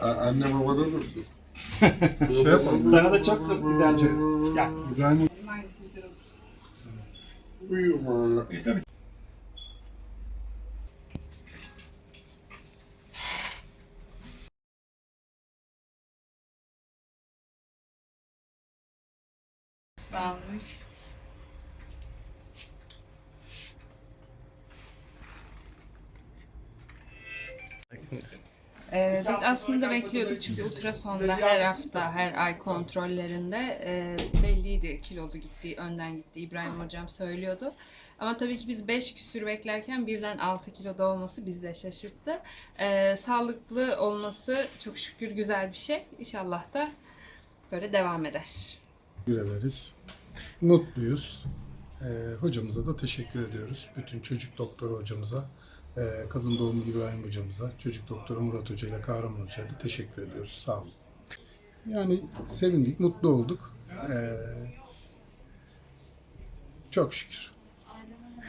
Anne babada dursun. Şey yapalım. Sana da çok da güzel çocuk. Gel. İbrahim? Uyuma. E, tabii. Almış. Ee, biz aslında bekliyorduk çünkü ultrasonda her hafta, her ay kontrollerinde e, belliydi kilolu gittiği, önden gittiği İbrahim Hocam söylüyordu. Ama tabii ki biz 5 küsür beklerken birden 6 kiloda olması bizi de şaşırttı. Ee, sağlıklı olması çok şükür güzel bir şey. İnşallah da böyle devam eder. teşekkür. Mutluyuz. Ee, hocamıza da teşekkür ediyoruz. Bütün çocuk doktoru hocamıza, kadın doğum İbrahim hocamıza, çocuk doktoru Murat Hoca ile Kahraman Hoca'ya da teşekkür ediyoruz. Sağ olun. Yani sevindik, mutlu olduk. Ee, çok şükür.